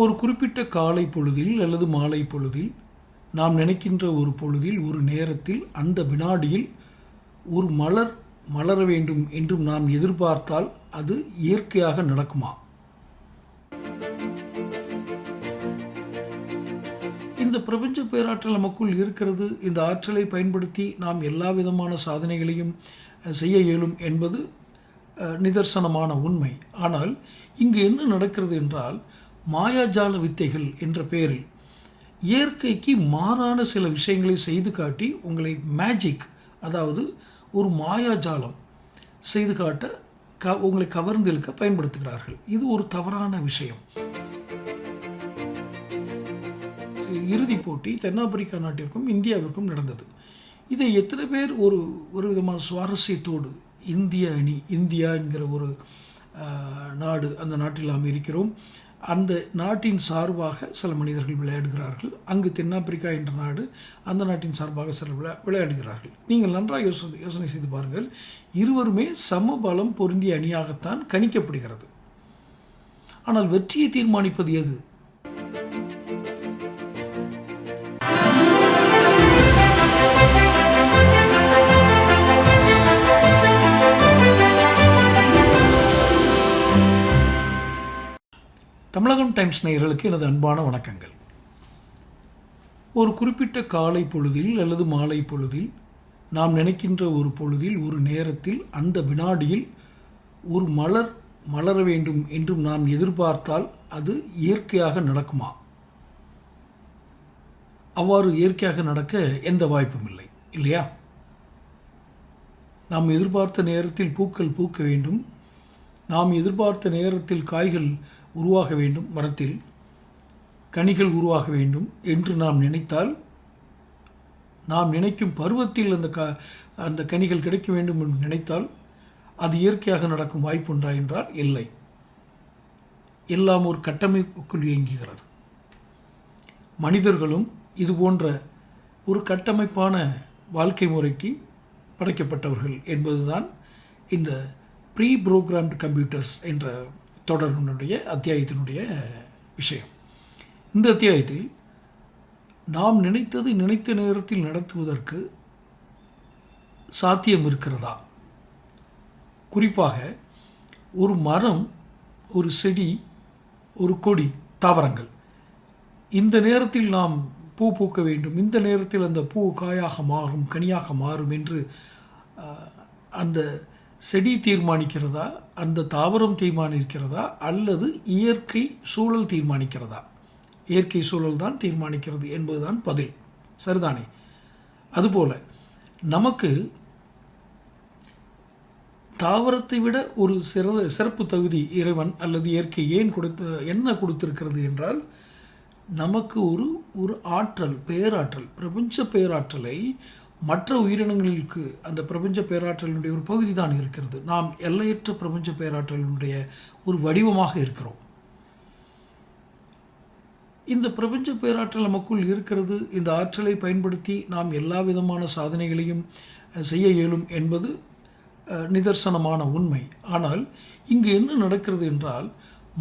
ஒரு குறிப்பிட்ட காலை பொழுதில் அல்லது மாலை பொழுதில் நாம் நினைக்கின்ற ஒரு பொழுதில் ஒரு நேரத்தில் அந்த வினாடியில் ஒரு மலர் மலர வேண்டும் என்றும் நாம் எதிர்பார்த்தால் அது இயற்கையாக நடக்குமா? இந்த பிரபஞ்ச பேராற்றல் நமக்குள் இருக்கிறது. இந்த ஆற்றலை பயன்படுத்தி நாம் எல்லா விதமான சாதனைகளையும் செய்ய இயலும் என்பது நிதர்சனமான உண்மை. ஆனால் இங்கு என்ன நடக்கிறது என்றால் மாயாஜால வித்தைகள் என்ற பெயரில் இயற்கைக்கு மாறான சில விஷயங்களை செய்து காட்டி உங்களை மேஜிக் அதாவது ஒரு மாயாஜாலம் செய்து காட்ட க உங்களை கவர்ந்திழுக்க பயன்படுத்துகிறார்கள். இது ஒரு தவறான விஷயம். இறுதிப் போட்டி தென்னாப்பிரிக்கா நாட்டிற்கும் இந்தியாவிற்கும் நடந்தது. இதை எத்தனை பேர் ஒரு ஒரு விதமான சுவாரஸ்யத்தோடு இந்திய அணி இந்தியா என்கிற ஒரு ஆஹ், நாடு அந்த நாட்டில் நாம் இருக்கிறோம். அந்த நாட்டின் சார்பாக சில மனிதர்கள் விளையாடுகிறார்கள். அங்கு தென்னாப்பிரிக்கா என்ற நாடு அந்த நாட்டின் சார்பாக சில விளையா விளையாடுகிறார்கள். நீங்கள் நன்றாக யோசனை யோசனை செய்து பாருங்கள். இருவருமே சம பலம் பொருந்திய அணியாகத்தான் கணிக்கப்படுகிறது. ஆனால் வெற்றியை தீர்மானிப்பது எது? தமிழகம் டைம்ஸ் நேயர்களுக்கு எனது அன்பான வணக்கங்கள். ஒரு குறிப்பிட்ட காலை பொழுதில் அல்லது மாலை பொழுதில் நாம் நினைக்கின்ற ஒரு பொழுதில் ஒரு நேரத்தில் அந்த வினாடியில் ஒரு மலர் மலர வேண்டும் என்றும் நாம் எதிர்பார்த்தால் அது இயற்கையாக நடக்குமா? அவ்வாறு இயற்கையாக நடக்க எந்த வாய்ப்பும் இல்லை இல்லையா? நாம் எதிர்பார்த்த நேரத்தில் பூக்கள் பூக்க வேண்டும். நாம் எதிர்பார்த்த நேரத்தில் காய்கள் உருவாக வேண்டும் மரத்தில் கனிகள் உருவாக வேண்டும் என்று நாம் நினைத்தால் நாம் நினைக்கும் பருவத்தில் அந்த க அந்த கனிகள் கிடைக்க வேண்டும் என்று நினைத்தால் அது இயற்கையாக நடக்கும் வாய்ப்புண்டா என்றால் இல்லை. எல்லாம் ஒரு கட்டமைப்புக்குள் இயங்குகிறது. மனிதர்களும் இது போன்ற ஒரு கட்டமைப்பான வாழ்க்கை முறைக்கு படைக்கப்பட்டவர்கள் என்பதுதான் இந்த ப்ரீ ப்ரோக்ராம்டு கம்ப்யூட்டர்ஸ் என்ற தொடரினுடைய அத்தியாயத்தினுடைய விஷயம். இந்த அத்தியாயத்தில் நாம் நினைத்தது நினைத்த நேரத்தில் நடத்துவதற்கு சாத்தியம் இருக்கிறதா? குறிப்பாக ஒரு மரம் ஒரு செடி ஒரு கொடி தாவரங்கள். இந்த நேரத்தில் நாம் பூ பூக்க வேண்டும். இந்த நேரத்தில் அந்த பூ காயாக மாறும் கனியாக மாறும் என்று அந்த செடி தீர்மானிக்கிறதா? அந்த தாவரம் தீர்மானிக்கிறதா அல்லது இயற்கை சூழல் தீர்மானிக்கிறதா? இயற்கை சூழல் தான் தீர்மானிக்கிறது என்பதுதான் பதில். சரிதானே? அதுபோல நமக்கு தாவரத்தை விட ஒரு சிறந்த சிறப்பு தகுதி இறைவன் அல்லது இயற்கை ஏன் கொடுத்து என்ன கொடுத்திருக்கிறது என்றால் நமக்கு ஒரு ஒரு ஆற்றல் பேராற்றல் பிரபஞ்ச பேராற்றலை மற்ற உயிரினங்களுக்கு அந்த பிரபஞ்ச பேராற்றலினுடைய ஒரு பகுதி தான் இருக்கிறது. நாம் எல்லையற்ற பிரபஞ்ச பேராற்றலினுடைய ஒரு வடிவமாக இருக்கிறோம். இந்த பிரபஞ்ச பேராற்றல் நமக்குள் இருக்கிறது. இந்த ஆற்றலை பயன்படுத்தி நாம் எல்லா விதமான சாதனைகளையும் செய்ய இயலும் என்பது நிதர்சனமான உண்மை. ஆனால் இங்கு என்ன நடக்கிறது என்றால்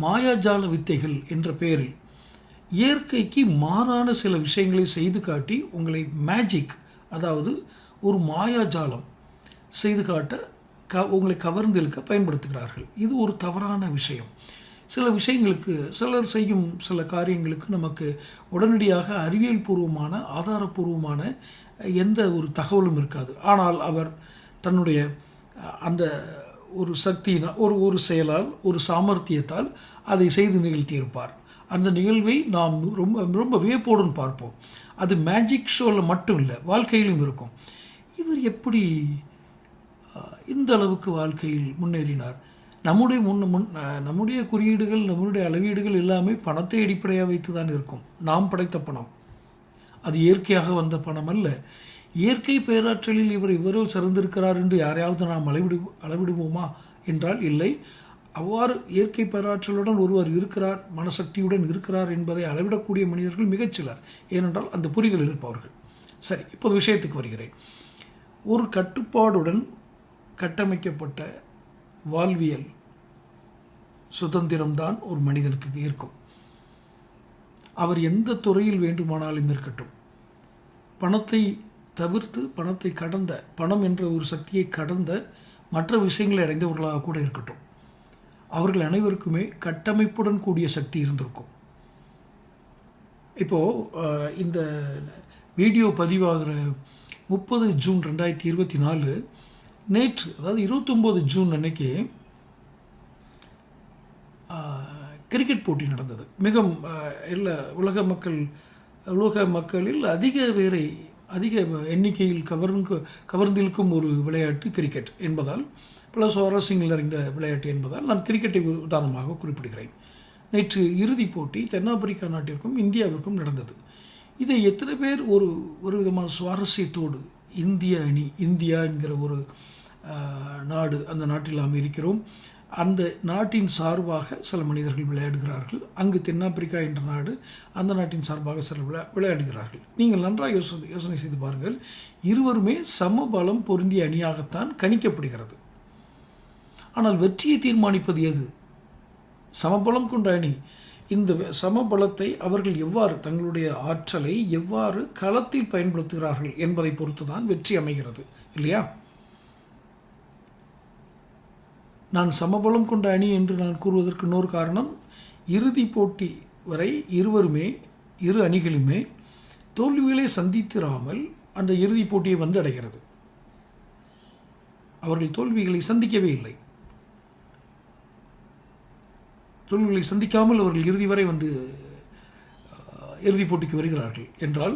மாயாஜால வித்தைகள் என்ற பெயரில் இயற்கைக்கு மாறான சில விஷயங்களை செய்து காட்டி உங்களை மேஜிக் அதாவது ஒரு மாயாஜாலம் செய்து காட்ட க உங்களை கவர்ந்திழுக்க பயன்படுத்துகிறார்கள். இது ஒரு தவறான விஷயம். சில விஷயங்களுக்கு சிலர் செய்யும் சில காரியங்களுக்கு நமக்கு உடனடியாக அறிவியல் பூர்வமான ஆதாரபூர்வமான எந்த ஒரு தகவலும் இருக்காது. ஆனால் அவர் தன்னுடைய அந்த ஒரு சக்தியினால் ஒரு ஒரு செயலால் ஒரு சாமர்த்தியத்தால் அதை செய்து நிகழ்த்தியிருப்பார். அந்த நிகழ்வை நாம் ரொம்ப ரொம்ப வியப்போடன் பார்ப்போம். அது மேஜிக் ஷோவில் மட்டும் இல்லை வாழ்க்கையிலும் இருக்கும். இவர் எப்படி இந்த அளவுக்கு வாழ்க்கையில் முன்னேறினார்? நம்முடைய முன் முன் நம்முடைய குறியீடுகள் நம்முடைய அளவீடுகள் எல்லாமே பணத்தை அடிப்படையாக வைத்து தான் இருக்கும். நாம் படைத்த பணம். அது இயற்கையாக வந்த பணம் அல்ல. இயற்கை பேராற்றலில் இவர் இவரோ சிறந்திருக்கிறார் என்று யாரையாவது நாம் அளவிடு அளவிடுவோமா? என்றால் இல்லை. அவ்வாறு இயற்கை பேராற்றலுடன் ஒருவர் இருக்கிறார் மனசக்தியுடன் இருக்கிறார் என்பதை அளவிடக்கூடிய மனிதர்கள் மிகச்சிலர். ஏனென்றால் அந்த புரிதல் இருப்பவர்கள். சரி இப்போது விஷயத்துக்கு வருகிறேன். ஒரு கட்டுப்பாடுடன் கட்டமைக்கப்பட்ட வாழ்வியல் சுதந்திரம்தான் ஒரு மனிதனுக்கு இருக்கும். அவர் எந்த துறையில் வேண்டுமானாலும் இருக்கட்டும். பணத்தை தவிர்த்து பணத்தை கடந்த பணம் என்ற ஒரு சக்தியை கடந்த மற்ற விஷயங்களை அடைந்தவர்களாக கூட இருக்கட்டும். அவர்கள் அனைவருக்குமே கட்டமைப்புடன் கூடிய சக்தி இருந்திருக்கும். இப்போது இந்த வீடியோ பதிவாகிற முப்பது ஜூன் ரெண்டாயிரத்தி இருபத்தி நாலு நேற்று அதாவது இருபத்தொம்போது ஜூன் அன்னைக்கு கிரிக்கெட் போட்டி நடந்தது. மிக இல்லை உலக மக்கள் உலக மக்களில் அதிக பேரை அதிக எண்ணிக்கையில் கவர்ந்து கவர்ந்திருக்கும் ஒரு விளையாட்டு கிரிக்கெட் என்பதால் பல சுவாரஸ்யங்கள் இருந்த விளையாட்டு என்பதால் நான் கிரிக்கெட்டை உதாரணமாக குறிப்பிடுகிறேன். நேற்று இறுதிப் போட்டி தென்னாப்பிரிக்கா நாட்டிற்கும் இந்தியாவிற்கும் நடந்தது. இதை எத்தனை பேர் ஒரு ஒரு விதமான சுவாரஸ்யத்தோடு இந்திய அணி இந்தியா என்கிற ஒரு நாடு அந்த நாட்டில் நாம் இருக்கிறோம். அந்த நாட்டின் சார்பாக சில மனிதர்கள் விளையாடுகிறார்கள். அங்கு தென்னாப்பிரிக்கா என்ற நாடு அந்த நாட்டின் சார்பாக சில விளையா விளையாடுகிறார்கள். நீங்கள் நன்றாக யோசனை யோசனை செய்து பாருங்கள். இருவருமே சமபலம் பொருந்திய அணியாகத்தான் கணிக்கப்படுகிறது. ஆனால் வெற்றியை தீர்மானிப்பது எது? சமபலம் கொண்ட அணி. இந்த சமபலத்தை அவர்கள் எவ்வாறு தங்களுடைய ஆற்றலை எவ்வாறு களத்தில் பயன்படுத்துகிறார்கள் என்பதை பொறுத்து தான் வெற்றி அமைகிறது இல்லையா? நான் சமபலம் கொண்ட அணி என்று நான் கூறுவதற்கு இன்னொரு காரணம் இறுதி போட்டி வரை இருவருமே இரு அணிகளுமே தோல்விகளை சந்தித்திராமல் அந்த இறுதிப் போட்டியை வந்து அடைகிறது அவர்கள் தோல்விகளை சந்திக்கவே இல்லை. தோல்விகளை சந்திக்காமல் அவர்கள் இறுதி வரை வந்து இறுதிப் போட்டிக்கு வருகிறார்கள். என்றால்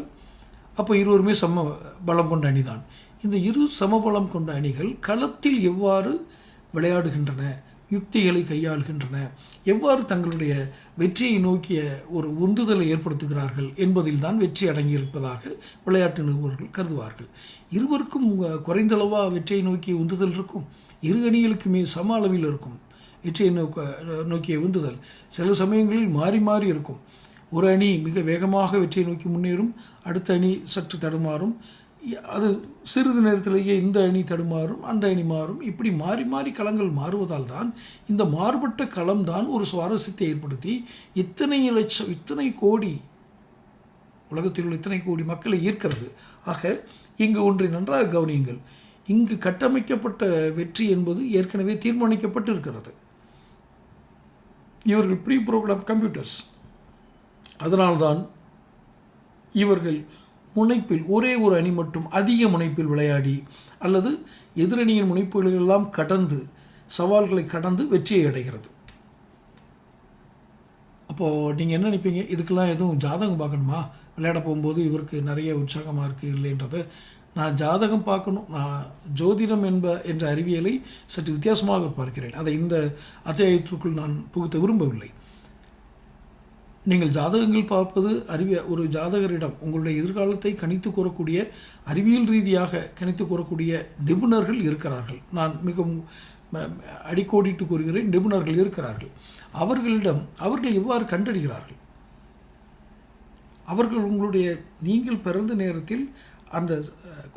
அப்போ இருவருமே சம பலம் கொண்ட அணிதான். இந்த இரு சமபலம் கொண்ட அணிகள் களத்தில் எவ்வாறு விளையாடுகின்றன யுக்திகளை கையாளுகின்றன எவ்வாறு தங்களுடைய வெற்றியை நோக்கிய ஒரு உந்துதலை ஏற்படுத்துகிறார்கள் என்பதில் தான் வெற்றி அடங்கியிருப்பதாக விளையாட்டு நிபுணர்கள் கருதுவார்கள். இருவருக்கும் குறைந்தளவாக வெற்றியை நோக்கிய உந்துதல் இருக்கும். இரு அணிகளுக்குமே சம அளவில் இருக்கும். வெற்றியை நோக்க நோக்கிய உந்துதல். சில சமயங்களில் மாறி மாறி இருக்கும். ஒரு அணி மிக வேகமாக வெற்றியை நோக்கி முன்னேறும் அடுத்த அணி சற்று தடுமாறும். அது சிறிது நேரத்திலேயே இந்த அணி தடுமாறும் அந்த அணி மாறும். இப்படி மாறி மாறி களங்கள் மாறுவதால் தான் இந்த மாறுபட்ட களம் தான் ஒரு சுவாரஸ்யத்தை ஏற்படுத்தி இத்தனை லட்சம் இத்தனை கோடி உலகத்தில் உள்ள இத்தனை கோடி மக்களை ஈர்க்கிறது. ஆக இங்கு ஒன்றை நன்றாக கவனியுங்கள். இங்கு கட்டமைக்கப்பட்ட வெற்றி என்பது ஏற்கனவே தீர்மானிக்கப்பட்டு இருக்கிறது இவர்கள் ப்ரீ ப்ரோக்ராம் கம்ப்யூட்டர்ஸ் அதனால்தான் இவர்கள் முனைப்பில் ஒரே ஒரு அணி மட்டும் அதிக முனைப்பில் விளையாடி அல்லது எதிரணியின் முனைப்புகளெல்லாம் கடந்து சவால்களை கடந்து வெற்றியை அடைகிறது. அப்போது நீங்கள் என்ன நினைப்பீங்க? இதுக்கெல்லாம் எதுவும் ஜாதகம் பார்க்கணுமா? விளையாட போகும்போது இவருக்கு நிறைய உற்சாகமாக இருக்குது இல்லைன்றத நான் ஜாதகம் பார்க்கணும் நான் ஜோதிடம் என்ப என்ற அறிவியலை சற்று வித்தியாசமாக பார்க்கிறேன். அதை இந்த அத்தியாயத்திற்குள் நான் புகுத்த விரும்பவில்லை. நீங்கள் ஜாதகங்கள் பார்ப்பது அறிவிய ஒரு ஜாதகரிடம் உங்களுடைய எதிர்காலத்தை கணித்து கூறக்கூடிய அறிவியல் ரீதியாக கணித்து கூறக்கூடிய நிபுணர்கள் இருக்கிறார்கள். நான் மிகவும் அடிக்கோடிட்டு கூறுகிறேன் நிபுணர்கள் இருக்கிறார்கள். அவர்களிடம் அவர்கள் எவ்வாறு கண்டறிகிறார்கள்? அவர்கள் உங்களுடைய நீங்கள் பிறந்த நேரத்தில் அந்த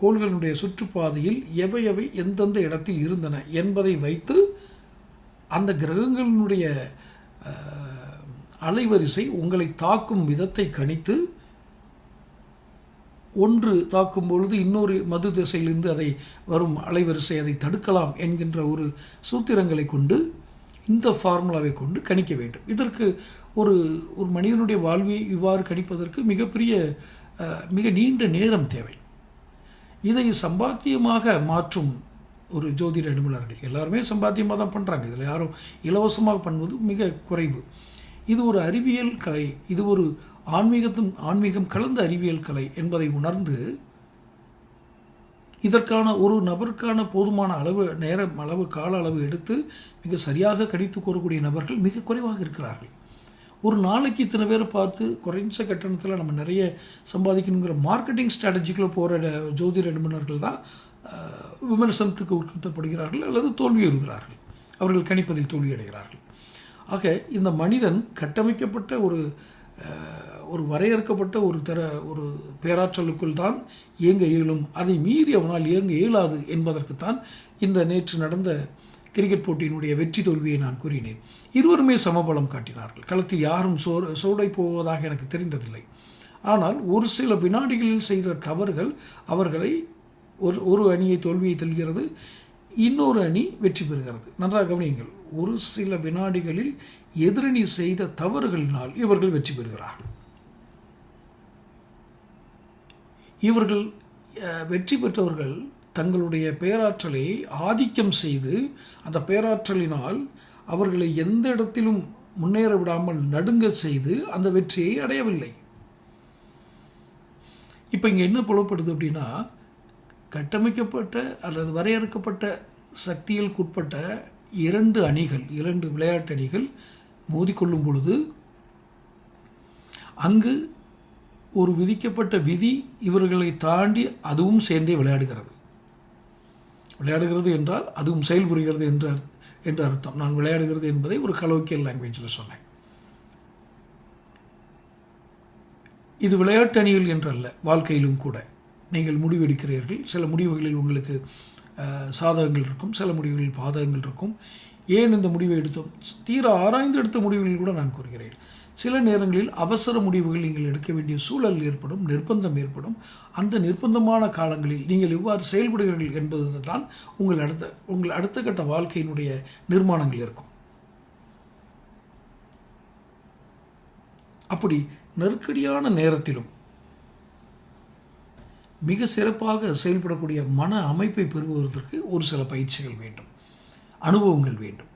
கோள்களுடைய சுற்றுப்பாதையில் எவை எவை எந்தெந்த இடத்தில் இருந்தன என்பதை வைத்து அந்த கிரகங்களினுடைய அலைவரிசை உங்களை தாக்கும் விதத்தை கணித்து ஒன்று தாக்கும் பொழுது இன்னொரு மது திசையிலிருந்து அதை வரும் அலைவரிசை அதை தடுக்கலாம் என்கின்ற ஒரு சூத்திரங்களை கொண்டு இந்த ஃபார்முலாவை கொண்டு கணிக்க வேண்டும். இதற்கு ஒரு ஒரு மனிதனுடைய வாழ்வை இவ்வாறு கணிப்பதற்கு மிகப்பெரிய மிக நீண்ட நேரம் தேவை. இதை சம்பாத்தியமாக மாற்றும் ஒரு ஜோதிட நிபுணர்கள். எல்லாருமே சம்பாத்தியமாக தான் பண்ணுறாங்க இதில் யாரும் இலவசமாக பண்ணுவது மிக குறைவு. இது ஒரு அறிவியல் கலை. இது ஒரு ஆன்மீகத்தும் ஆன்மீகம் கலந்த அறிவியல் கலை என்பதை உணர்ந்து இதற்கான ஒரு நபருக்கான போதுமான அளவு நேரம் அளவு கால அளவு எடுத்து மிக சரியாக கடித்து கூறக்கூடிய நபர்கள் மிக குறைவாக இருக்கிறார்கள். ஒரு நாளைக்கு இத்தனை பேரை பார்த்து குறைஞ்ச கட்டணத்தில் நம்ம நிறைய சம்பாதிக்கணுங்கிற மார்க்கெட்டிங் ஸ்ட்ராட்டஜிக்குள்ளே போகிற ஜோதிட நிபுணர்கள் தான் விமர்சனத்துக்கு உட்படுத்தப்படுகிறார்கள் அல்லது தோல்வியுறுகிறார்கள் அவர்கள் கணிப்பதில் தோல்வியடைகிறார்கள் ஆக இந்த மனிதன் கட்டமைக்கப்பட்ட ஒரு ஒரு வரையறுக்கப்பட்ட ஒரு தர ஒரு பேராற்றலுக்குள் தான் இயங்க இயலும். அதை மீறி அவனால் இயங்க இயலாது என்பதற்குத்தான் இந்த நேற்று நடந்த கிரிக்கெட் போட்டியினுடைய வெற்றி தோல்வியை நான் கூறினேன். இருவருமே சமபலம் காட்டினார்கள். களத்தில் யாரும் சோ சோடை போவதாக எனக்கு தெரிந்ததில்லை. ஆனால் ஒரு சில வினாடிகளில் செய்த தவறுகள் அவர்களை ஒரு ஒரு அணியை தோல்வியை தருகிறது இன்னொரு அணி வெற்றி பெறுகிறது. நன்றாக கவனியுங்கள் ஒரு சில வினாடிகளில் எதிரணி செய்த தவறுகளினால் இவர்கள் வெற்றி பெறுகிறார்கள். இவர்கள் வெற்றி பெற்றவர்கள் தங்களுடைய பேராற்றலை ஆதிக்கம் செய்து அந்த பேராற்றலினால் அவர்களை எந்த இடத்திலும் முன்னேற விடாமல் நடுங்க செய்து அந்த வெற்றியை அடையவில்லை. இப்போ இங்கே என்ன புலப்படுது அப்படின்னா கட்டமைக்கப்பட்ட அல்லது வரையறுக்கப்பட்ட சக்திகளுக்குட்பட்ட இரண்டு அணிகள் இரண்டு விளையாட்டு அணிகள் மோதிக்கொள்ளும் பொழுது அங்கு ஒரு விதிக்கப்பட்ட விதி இவர்களை தாண்டி அதுவும் சேர்ந்தே விளையாடுகிறது. விளையாடுகிறது என்றால் அதுவும் செயல்புரிகிறது என்று என்று அர்த்தம். நான் விளையாடுகிறது என்பதை ஒரு கலோக்கியல் லாங்குவேஜில் சொன்னேன். இது விளையாட்டு அணிகள் என்றல்ல வாழ்க்கையிலும் கூட. நீங்கள் முடிவெடுக்கிறீர்கள். சில முடிவுகளில் உங்களுக்கு அஹ், சாதகங்கள் இருக்கும் சில முடிவுகளில் பாதகங்கள் இருக்கும். ஏன் இந்த முடிவை எடுத்தோம்? தீர ஆராய்ந்து எடுத்த முடிவுகளில் கூட நான் கூறுகிறேன். சில நேரங்களில் அவசர முடிவுகள் நீங்கள் எடுக்க வேண்டிய சூழல் ஏற்படும் நிர்பந்தம் ஏற்படும். அந்த நிர்பந்தமான காலங்களில் நீங்கள் எவ்வாறு செயல்படுகிறீர்கள் என்பது தான் உங்கள் அடுத்த உங்கள் அடுத்த கட்ட வாழ்க்கையினுடைய நிர்மாணங்கள் இருக்கும். அப்படி நெருக்கடியான நேரத்திலும் மிக சிறப்பாக செயல்படக்கூடிய மன அமைப்பை பெறுவதற்கு ஒரு சில பயிற்சிகள் வேண்டும் அனுபவங்கள் வேண்டும்.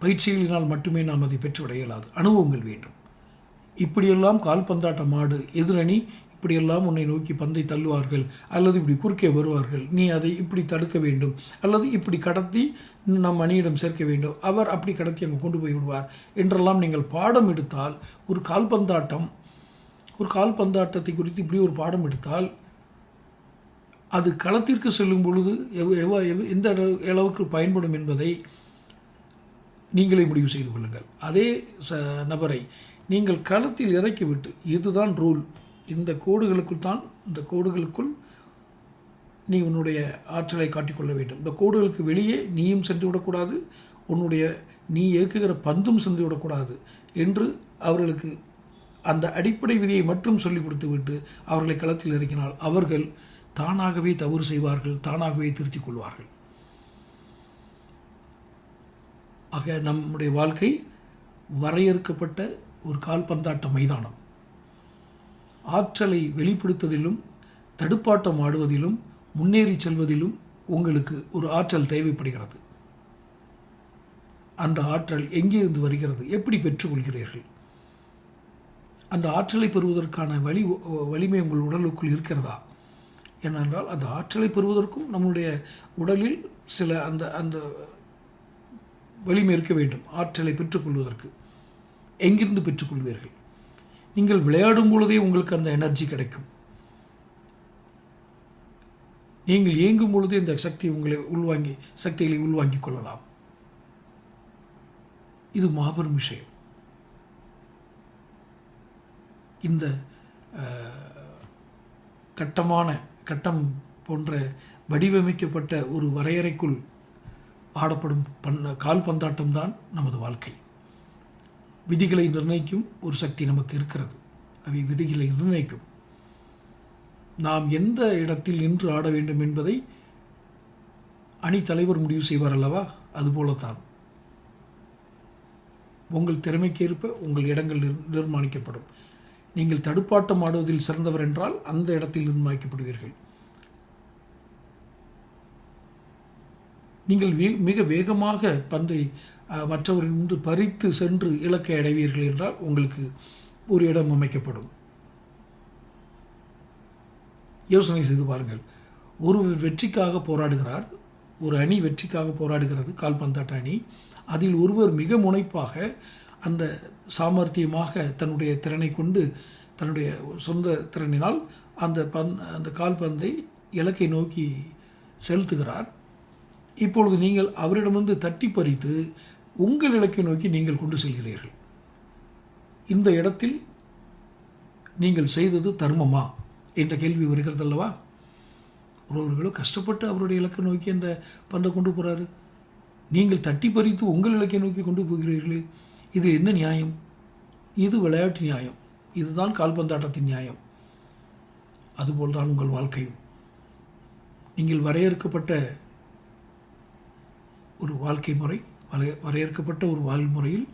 பயிற்சிகளினால் மட்டுமே நாம் அதை பெற்றுவிட இயலாது அனுபவங்கள் வேண்டும். இப்படியெல்லாம் கால்பந்தாட்டம் ஆடு எதிரணி இப்படியெல்லாம் உன்னை நோக்கி பந்தை தள்ளுவார்கள். அல்லது இப்படி குறுக்கே வருவார்கள். நீ அதை இப்படி தடுக்க வேண்டும். அல்லது இப்படி கடத்தி நம் அணியிடம் சேர்க்க வேண்டும். அவர் அப்படி கடத்தி அங்கே கொண்டு போய் விடுவார். என்றெல்லாம் நீங்கள் பாடம் எடுத்தால் ஒரு கால்பந்தாட்டம் ஒரு கால்பந்தாட்டத்தை குறித்து இப்படி ஒரு பாடம் எடுத்தால் அது களத்திற்கு செல்லும் பொழுது எவ் எவ்- எந்த அளவு- அளவுக்கு பயன்படும் என்பதை நீங்களே முடிவு செய்து கொள்ளுங்கள். அதே ச நபரை நீங்கள் களத்தில் இறக்கிவிட்டு இதுதான் ரூல். இந்த கோடுகளுக்குள் தான் இந்த கோடுகளுக்குள் நீ உன்னுடைய ஆற்றலை காட்டிக்கொள்ள வேண்டும். இந்த கோடுகளுக்கு வெளியே நீயும் சென்று விடக்கூடாது உன்னுடைய நீ இயக்குகிற பந்தும் சென்று விடக்கூடாது என்று அவர்களுக்கு அந்த அடிப்படை விதியை மட்டும் சொல்லிக் கொடுத்துவிட்டு அவர்களை களத்தில் இறக்கினால் அவர்கள் தானாகவே தவறு செய்வார்கள் தானாகவே திருத்திக் கொள்வார்கள். ஆக நம்முடைய வாழ்க்கை வரையறுக்கப்பட்ட ஒரு கால்பந்தாட்ட மைதானம். ஆற்றலை வெளிப்படுத்துவதிலும் தடுப்பாட்டம் ஆடுவதிலும் முன்னேறி செல்வதிலும் உங்களுக்கு ஒரு ஆற்றல் தேவைப்படுகிறது. அந்த ஆற்றல் எங்கிருந்து வருகிறது? எப்படி பெற்றுக்கொள்கிறீர்கள்? அந்த ஆற்றலை பெறுவதற்கான வழி வலிமை உங்கள் உடலுக்குள் இருக்கிறதா? ஏனென்றால் அந்த ஆற்றலை பெறுவதற்கும் நம்முடைய உடலில் சில அந்த அந்த வலிமை இருக்க வேண்டும் ஆற்றலை பெற்றுக்கொள்வதற்கு. எங்கிருந்து பெற்றுக்கொள்வீர்கள்? நீங்கள் விளையாடும் பொழுதே உங்களுக்கு அந்த எனர்ஜி கிடைக்கும். நீங்கள் இயங்கும் பொழுதே இந்த சக்தி உங்களை உள்வாங்கி சக்திகளை உள்வாங்கிக் கொள்ளலாம். இது மாபெரும் விஷயம். இந்த கட்டமான கட்டம் போன்ற வடிவமைக்கப்பட்ட ஒரு வரையறைக்குள் ஆடப்படும் பண்ண கால்பந்தாட்டம் தான் நமது வாழ்க்கை. விதிகளை நிர்ணயிக்கும் ஒரு சக்தி நமக்கு இருக்கிறது. அவை விதிகளை நிர்ணயிக்கும். நாம் எந்த இடத்தில் நின்று ஆட வேண்டும் என்பதை அணி தலைவர் முடிவு செய்வார் அல்லவா? அதுபோலத்தான் உங்கள் திறமைக்கேற்ப உங்கள் இடங்கள் நிர் நிர்மாணிக்கப்படும். நீங்கள் தடுப்பாட்டம் ஆடுவதில் சிறந்தவர் என்றால் அந்த இடத்தில் நிர்மாணிக்கப்படுவீர்கள். நீங்கள் வே மிக வேகமாக பந்தை மற்றவர்கள் முன்பு பறித்து சென்று இலக்கை அடைவீர்கள் என்றால் உங்களுக்கு ஒரு இடம் அமைக்கப்படும். யோசனை செய்து பாருங்கள். ஒரு வெற்றிக்காக போராடுகிறார் ஒரு அணி வெற்றிக்காக போராடுகிறது கால்பந்தாட்ட அணி. அதில் ஒருவர் மிக முனைப்பாக அந்த சாமர்த்தியமாக தன்னுடைய திறனை கொண்டு தன்னுடைய சொந்த திறனினால் அந்த பந் அந்த கால்பந்தை இலக்கை நோக்கி செலுத்துகிறார். இப்பொழுது நீங்கள் அவரிடமிருந்து தட்டி பறித்து உங்கள் இலக்கை நோக்கி நீங்கள் கொண்டு செல்கிறீர்கள். இந்த இடத்தில் நீங்கள் செய்தது தர்மமா? என்ற கேள்வி வருகிறது அல்லவா ஒருவர்களோ கஷ்டப்பட்டு அவருடைய இலக்கை நோக்கி அந்த பந்தை கொண்டு போகிறாரு நீங்கள் தட்டி பறித்து உங்கள் இலக்கை நோக்கி கொண்டு போகிறீர்களே இது என்ன நியாயம்? இது விளையாட்டு நியாயம். இதுதான் கால்பந்தாட்டத்தின் நியாயம். அதுபோல்தான் உங்கள் வாழ்க்கையும். நீங்கள் வரையறுக்கப்பட்ட ஒரு வாழ்க்கை முறை வரைய வரையறுக்கப்பட்ட ஒரு வாழ்முறையில்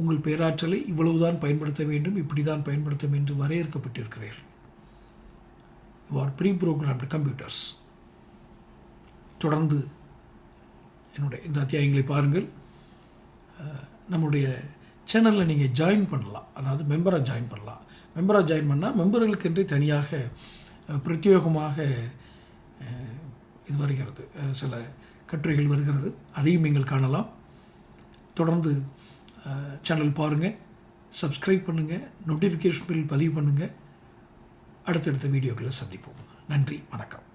உங்கள் பேராற்றலை இவ்வளவுதான் பயன்படுத்த வேண்டும் இப்படி தான் பயன்படுத்த வேண்டும் என்று வரையறுக்கப்பட்டிருக்கிறீர்கள். You are pre programmed computers தொடர்ந்து என்னுடைய இந்த அத்தியாயங்களை பாருங்கள். நம்முடைய சேனலில் நீங்கள் ஜாயின் பண்ணலாம். அதாவது மெம்பராக ஜாயின் பண்ணலாம். மெம்பராக ஜாயின் பண்ணால் மெம்பர்களுக்கென்றே தனியாக பிரத்யேகமாக இது வருகிறது. சில கட்டுரைகள் வருகிறது. அதையும் நீங்கள் காணலாம். தொடர்ந்து சேனல் பாருங்கள் சப்ஸ்கிரைப் பண்ணுங்கள் நோட்டிஃபிகேஷன் பில் பதிவு பண்ணுங்கள் அடுத்தடுத்த வீடியோக்களை சந்திப்போம். நன்றி. வணக்கம்.